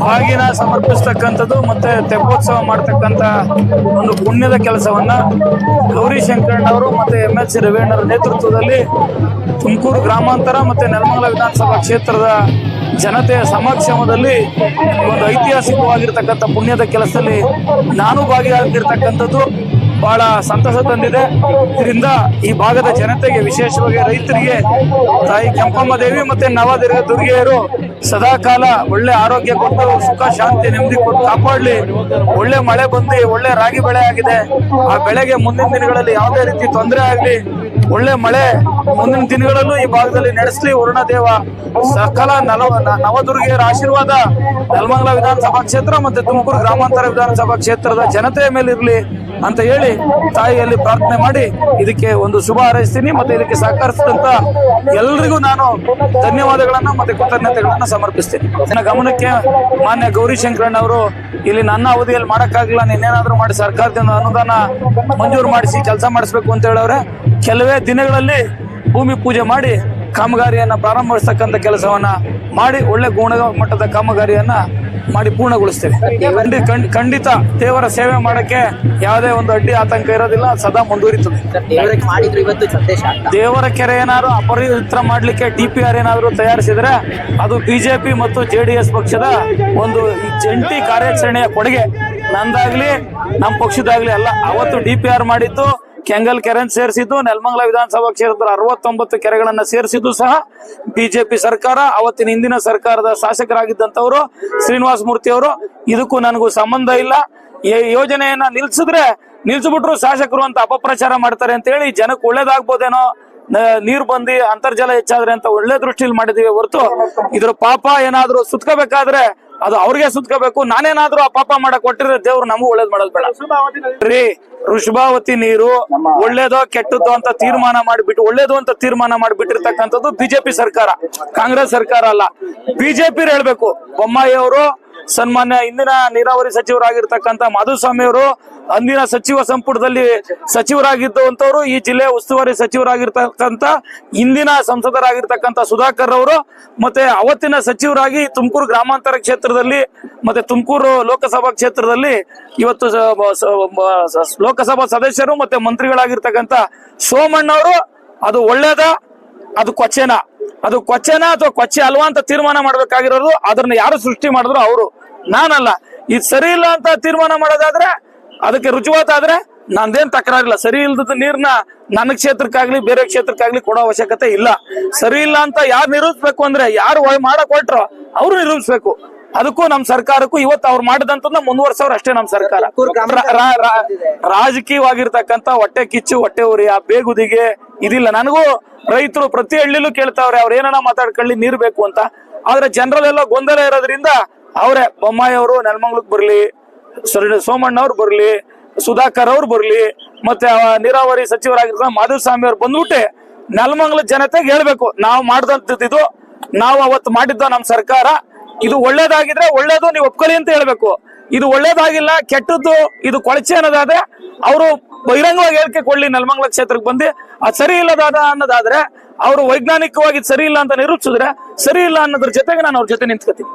ಬಾಗಿನ ಸಮರ್ಪಿಸ್ತಕ್ಕಂಥದ್ದು ಮತ್ತೆ ತೆಪ್ಪೋತ್ಸವ ಮಾಡ್ತಕ್ಕಂಥ ಒಂದು ಪುಣ್ಯದ ಕೆಲಸವನ್ನ ಗೌರಿ ಶಂಕರಣ್ಣವರು ಮತ್ತೆ ಎಂ ಸಿ ರವೀಣ್ಣರ ನೇತೃತ್ವದಲ್ಲಿ ತುಮಕೂರು ಗ್ರಾಮಾಂತರ ಮತ್ತೆ ನೆಲಮಂಗಲ ವಿಧಾನಸಭಾ ಕ್ಷೇತ್ರದ ಜನತೆಯ ಸಮಕ್ಷಮದಲ್ಲಿ ಒಂದು ಐತಿಹಾಸಿಕವಾಗಿರ್ತಕ್ಕಂಥ ಪುಣ್ಯದ ಕೆಲಸದಲ್ಲಿ ನಾನು ಭಾಗಿಯಾಗಿರ್ತಕ್ಕಂಥದ್ದು. ಬಹಳ ಸಂತಸ ತಂದಿದೆ. ಇದರಿಂದ ಈ ಭಾಗದ ಜನತೆಗೆ ವಿಶೇಷವಾಗಿ ರೈತರಿಗೆ, ತಾಯಿ ಕೆಂಪಮ್ಮ ದೇವಿ ಮತ್ತೆ ನವದುರ್ಗ ದುರ್ಗೆಯರು ಸದಾ ಕಾಲ ಒಳ್ಳೆ ಆರೋಗ್ಯ ಕೊಟ್ಟು, ಸುಖ, ಶಾಂತಿ, ನೆಮ್ಮದಿ ಕೊಟ್ಟು ಕಾಪಾಡಲಿ. ಒಳ್ಳೆ ಮಳೆ ಬಂದು, ಒಳ್ಳೆ ರಾಗಿ ಬೆಳೆ ಆಗಿದೆ. ಆ ಬೆಳೆಗೆ ಮುಂದಿನ ದಿನಗಳಲ್ಲಿ ಯಾವುದೇ ರೀತಿ ತೊಂದರೆ ಆಗಲಿ, ಒಳ್ಳೆ ಮಳೆ ಮುಂದಿನ ದಿನಗಳಲ್ಲೂ ಈ ಭಾಗದಲ್ಲಿ ನಡೆಸಲಿ ವರುಣದೇವ ಸಕಲ ನಲವ ನವದುರ್ಗಿಯರ ಆಶೀರ್ವಾದ ನೆಲಮಂಗಲ ವಿಧಾನಸಭಾ ಕ್ಷೇತ್ರ ಮತ್ತೆ ತುಮಕೂರು ಗ್ರಾಮಾಂತರ ವಿಧಾನಸಭಾ ಕ್ಷೇತ್ರದ ಜನತೆಯ ಮೇಲೆ ಇರಲಿ ಅಂತ ಹೇಳಿ ತಾಯಿಯಲ್ಲಿ ಪ್ರಾರ್ಥನೆ ಮಾಡಿ ಇದಕ್ಕೆ ಒಂದು ಶುಭ ಹಾರೈಸ್ತೀನಿ ಮತ್ತೆ ಇದಕ್ಕೆ ಸಹಕರಿಸಿದಂತ ಎಲ್ರಿಗೂ ನಾನು ಧನ್ಯವಾದಗಳನ್ನು ಮತ್ತೆ ಕೃತಜ್ಞತೆಗಳನ್ನು ಸಮರ್ಪಿಸ್ತೀನಿ. ನನ್ನ ಗಮನಕ್ಕೆ ಮಾನ್ಯ ಗೌರಿ ಶಂಕರಣ್ಣ ಅವರು, ಇಲ್ಲಿ ನನ್ನ ಅವಧಿಯಲ್ಲಿ ಮಾಡೋಕ್ಕಾಗಲ್ಲ ನೀನೇನಾದರೂ ಮಾಡಿ ಸರ್ಕಾರದಿಂದ ಅನುದಾನ ಮಂಜೂರು ಮಾಡಿಸಿ ಕೆಲಸ ಮಾಡಿಸ್ಬೇಕು ಅಂತ ಹೇಳವ್ರೆ. ಕೆಲವೇ ದಿನಗಳಲ್ಲಿ ಭೂಮಿ ಪೂಜೆ ಮಾಡಿ ಕಾಮಗಾರಿಯನ್ನು ಪ್ರಾರಂಭಿಸ್ತಕ್ಕಂಥ ಕೆಲಸವನ್ನ ಮಾಡಿ ಒಳ್ಳೆ ಗುಣಮಟ್ಟದ ಕಾಮಗಾರಿಯನ್ನ ಮಾಡಿ ಪೂರ್ಣಗೊಳಿಸ್ತೇವೆ. ಖಂಡಿತ ಖಂಡ್- ಖಂಡಿತ ದೇವರ ಸೇವೆ ಮಾಡಕ್ಕೆ ಯಾವುದೇ ಒಂದು ಅಡ್ಡಿ ಆತಂಕ ಇರೋದಿಲ್ಲ, ಸದಾ ಮುಂದುವರಿತದೆ. ದೇವರ ಕೆರೆ ಏನಾದ್ರು ಅಪರಿತ್ರ ಮಾಡ್ಲಿಕ್ಕೆ ಡಿ ಪಿ ಆರ್ ಏನಾದ್ರು ತಯಾರಿಸಿದ್ರೆ ಅದು ಬಿಜೆಪಿ ಮತ್ತು ಜೆ ಡಿ ಎಸ್ ಪಕ್ಷದ ಒಂದು ಜಂಟಿ ಕಾರ್ಯಾಚರಣೆಯ ಕೊಡುಗೆ. ನಂದಾಗ್ಲಿ ನಮ್ಮ ಪಕ್ಷದಾಗ್ಲಿ ಅಲ್ಲ, ಅವತ್ತು ಡಿ ಪಿ ಮಾಡಿದ್ದು ಕೆಂಗಲ್ ಕೆರೆ ಸೇರಿಸಿದ್ದು, ನೆಲಮಂಗಲ ವಿಧಾನಸಭಾ ಕ್ಷೇತ್ರದ ಅರವತ್ತೊಂಬತ್ತು ಕೆರೆಗಳನ್ನ ಸೇರಿಸಿದ್ದು ಸಹ ಬಿಜೆಪಿ ಸರ್ಕಾರ. ಅವತ್ತಿನ ಹಿಂದಿನ ಸರ್ಕಾರದ ಶಾಸಕರಾಗಿದ್ದಂತವರು ಶ್ರೀನಿವಾಸ ಮೂರ್ತಿ ಅವರು. ಇದಕ್ಕೂ ನನಗೂ ಸಂಬಂಧ ಇಲ್ಲ. ಈ ಯೋಜನೆಯನ್ನ ನಿಲ್ಸಿದ್ರೆ ನಿಲ್ಸ್ಬಿಟ್ರು ಶಾಸಕರು ಅಂತ ಅಪಪ್ರಚಾರ ಮಾಡ್ತಾರೆ ಅಂತ ಹೇಳಿ ಜನಕ್ಕೆ ಒಳ್ಳೇದಾಗ್ಬೋದೇನೋ ನೀರು ಬಂದು ಅಂತರ್ಜಲ ಹೆಚ್ಚಾದ್ರೆ ಅಂತ ಒಳ್ಳೆ ದೃಷ್ಟಿಯಲ್ಲಿ ಮಾಡಿದೀವಿ ಹೊರತು. ಇದ್ರ ಪಾಪ ಏನಾದ್ರೂ ಸುತ್ಕೋಬೇಕಾದ್ರೆ ಅದು ಅವ್ರಿಗೆ ಸುತ್ಕೋಬೇಕು. ನಾನೇನಾದ್ರೂ ಆ ಪಾಪ ಮಾಡಕ್ ಕೊಟ್ಟಿದ್ರೆ ದೇವ್ರು ನಮಗೂ ಒಳ್ಳೇದ್ ಮಾಡೋದ್ ಬೇಡ. ರೀ ವೃಷಭಾವತಿ ನೀರು ಒಳ್ಳೇದೋ ಕೆಟ್ಟದ್ದು ಅಂತ ತೀರ್ಮಾನ ಮಾಡಿಬಿಟ್ಟು, ಒಳ್ಳೇದು ಅಂತ ತೀರ್ಮಾನ ಮಾಡಿಬಿಟ್ಟಿರ್ತಕ್ಕಂಥದ್ದು ಬಿಜೆಪಿ ಸರ್ಕಾರ. ಕಾಂಗ್ರೆಸ್ ಸರ್ಕಾರ ಅಲ್ಲ. ಬಿಜೆಪಿ ಹೇಳ್ಬೇಕು ಬೊಮ್ಮಾಯಿ ಅವರು ಸನ್ಮಾನ್ಯ ಇಂದಿನ ನೀರಾವರಿ ಸಚಿವರಾಗಿರ್ತಕ್ಕಂಥ ಮಾಧುಸ್ವಾಮಿ ಅವರು ಅಂದಿನ ಸಚಿವ ಸಂಪುಟದಲ್ಲಿ ಸಚಿವರಾಗಿದ್ದಂತವ್ರು ಈ ಜಿಲ್ಲೆ ಉಸ್ತುವಾರಿ ಸಚಿವರಾಗಿರ್ತಕ್ಕಂಥ ಇಂದಿನ ಸಂಸದರಾಗಿರ್ತಕ್ಕಂಥ ಸುಧಾಕರ್ ಅವರು, ಮತ್ತೆ ಅವತ್ತಿನ ಸಚಿವರಾಗಿ ತುಮಕೂರು ಗ್ರಾಮಾಂತರ ಕ್ಷೇತ್ರದಲ್ಲಿ, ಮತ್ತೆ ತುಮಕೂರು ಲೋಕಸಭಾ ಕ್ಷೇತ್ರದಲ್ಲಿ ಇವತ್ತು ಲೋಕಸಭಾ ಸದಸ್ಯರು ಮತ್ತೆ ಮಂತ್ರಿಗಳಾಗಿರ್ತಕ್ಕಂಥ ಸೋಮಣ್ಣವರು ಅದು ಒಳ್ಳೇದ, ಅದು ಕೊಚ್ಚೆನ. ಅದು ಕೊಚ್ಚೆನ ಅಥವಾ ಕೊಚ್ಚೆ ಅಲ್ವಾ ಅಂತ ತೀರ್ಮಾನ ಮಾಡ್ಬೇಕಾಗಿರೋದು, ಅದನ್ನ ಯಾರು ಸೃಷ್ಟಿ ಮಾಡಿದ್ರು ಅವರು. ನಾನಲ್ಲ. ಇದು ಸರಿ ಇಲ್ಲ ಅಂತ ತೀರ್ಮಾನ ಮಾಡೋದಾದ್ರೆ ಅದಕ್ಕೆ ರುಜುವಾತಾದ್ರೆ ನಂದೇನ್ ತಕರಾರಿಲ್ಲ. ಸರಿ ಇಲ್ದದ ನೀರ್ನ ನನ್ನ ಕ್ಷೇತ್ರಕ್ಕಾಗ್ಲಿ ಬೇರೆ ಕ್ಷೇತ್ರಕ್ಕಾಗ್ಲಿ ಕೊಡೋ ಅವಶ್ಯಕತೆ ಇಲ್ಲ. ಸರಿ ಇಲ್ಲ ಅಂತ ಯಾರು ನಿರೂಪಿಸ್ಬೇಕು ಅಂದ್ರೆ ಯಾರು ಮಾಡಕ್ ಕೊಟ್ರೋ ಅವ್ರು ನಿರೂಪಿಸ್ಬೇಕು. ಅದಕ್ಕೂ ನಮ್ ಸರ್ಕಾರಕ್ಕೂ ಇವತ್ತು ಅವ್ರು ಮಾಡಿದಂತ ಮುಂದುವರ್ಸವ್ರ ಅಷ್ಟೇ ನಮ್ ಸರ್ಕಾರ. ರಾಜಕೀಯವಾಗಿರ್ತಕ್ಕಂತ ಹೊಟ್ಟೆ ಕಿಚ್ಚು ಹೊಟ್ಟೆ ಉರಿ ಆ ಬೇಗುದಿಗೆ ಇದಿಲ್ಲ. ನನಗೂ ರೈತರು ಪ್ರತಿ ಹಳ್ಳಿಲೂ ಕೇಳ್ತಾವ್ರೆ ಅವ್ರ ಏನನ್ನ ಮಾತಾಡ್ಕೊಳ್ಳಿ ನೀರ್ ಬೇಕು ಅಂತ. ಆದ್ರೆ ಜನರಲ್ಲೆಲ್ಲ ಗೊಂದಲ ಇರೋದ್ರಿಂದ ಅವರೇ, ಬೊಮ್ಮಾಯಿ ಅವರು, ನೆಲಮಂಗ್ಲಕ್ ಬರ್ಲಿ ಸೋಮಣ್ಣ ಅವ್ರು ಬರ್ಲಿ, ಸುಧಾಕರ್ ಅವ್ರು ಬರ್ಲಿ, ಮತ್ತೆ ನೀರಾವರಿ ಸಚಿವರಾಗಿರ್ತಾರೆ ಮಾಧುಸ್ವಾಮಿ ಅವ್ರು ಬಂದ್ಬಿಟ್ಟೆ ನೆಲಮಂಗ್ಲ ಜನತೆಗೆ ಹೇಳ್ಬೇಕು, ನಾವು ಮಾಡಿದಂತದ್ದು ನಾವು ಅವತ್ತು ಮಾಡಿದ್ದ ನಮ್ಮ ಸರ್ಕಾರ, ಇದು ಒಳ್ಳೇದಾಗಿದ್ರೆ ಒಳ್ಳೇದು, ನೀವು ಒಪ್ಕೊಳ್ಳಿ ಅಂತ ಹೇಳ್ಬೇಕು. ಇದು ಒಳ್ಳೇದಾಗಿಲ್ಲ, ಕೆಟ್ಟದ್ದು, ಇದು ಕೊಳಚೆ ಅನ್ನೋದಾದ್ರೆ, ಅವರು ಬಹಿರಂಗವಾಗಿ ಹೇಳಿಕೆ ಕೊಡ್ಲಿ, ನೆಲಮಂಗ್ಲ ಕ್ಷೇತ್ರಕ್ಕೆ ಬಂದು, ಅದು ಸರಿ ಇಲ್ಲದಾದ ಅನ್ನೋದಾದ್ರೆ, ಅವರು ವೈಜ್ಞಾನಿಕವಾಗಿ ಸರಿ ಇಲ್ಲ ಅಂತ ನಿರೂಪಿಸಿದ್ರೆ, ಸರಿ ಇಲ್ಲ ಅನ್ನೋದ್ರ ಜೊತೆಗೆ ನಾನು ಅವ್ರ ಜೊತೆ ನಿಂತ್ಕೋತೀನಿ.